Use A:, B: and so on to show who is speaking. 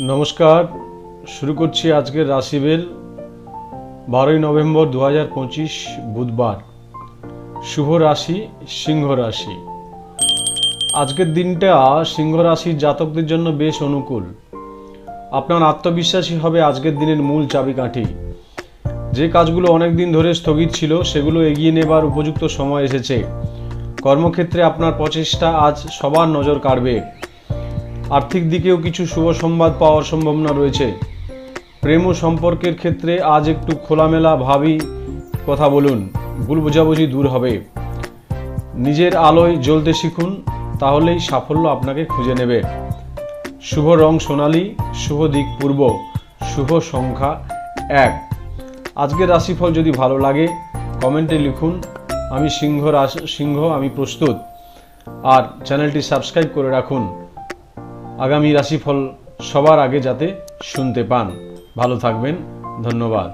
A: নমস্কার, শুরু করছি আজকের রাশিবেল বারোই নভেম্বর দু হাজার পঁচিশ বুধবার। শুভ রাশি, সিংহ রাশি। আজকের দিনটা সিংহ রাশির জাতকদের জন্য বেশ অনুকূল। আপনার আত্মবিশ্বাসী হবে আজকের দিনের মূল চাবিকাঠি। যে কাজগুলো অনেক দিন ধরে স্থগিত ছিল, সেগুলো এগিয়ে নেবার উপযুক্ত সময় এসেছে। কর্মক্ষেত্রে আপনার প্রচেষ্টা আজ সবার নজর কাড়বে। আর্থিক দিকেও কিছু শুভ সংবাদ পাওয়ার সম্ভাবনা রয়েছে। প্রেম ও সম্পর্কের ক্ষেত্রে আজ একটু খোলামেলা ভাবি কথা বলুন, ভুল বোঝাবুঝি দূর হবে। নিজের আলোয় জ্বলতে শিখুন, তাহলেই সাফল্য আপনাকে খুঁজে নেবে। শুভ রং সোনালি, শুভ দিক পূর্ব, শুভ সংখ্যা এক। আজকের রাশিফল যদি ভালো লাগে, কমেন্টে লিখুন, আমি সিংহ রাশি, সিংহ, আমি প্রস্তুত। আর চ্যানেলটি সাবস্ক্রাইব করে রাখুন। আগামী রাশিফল সবার আগে যাতে শুনতে পান। ভালো থাকবেন ধন্যবাদ।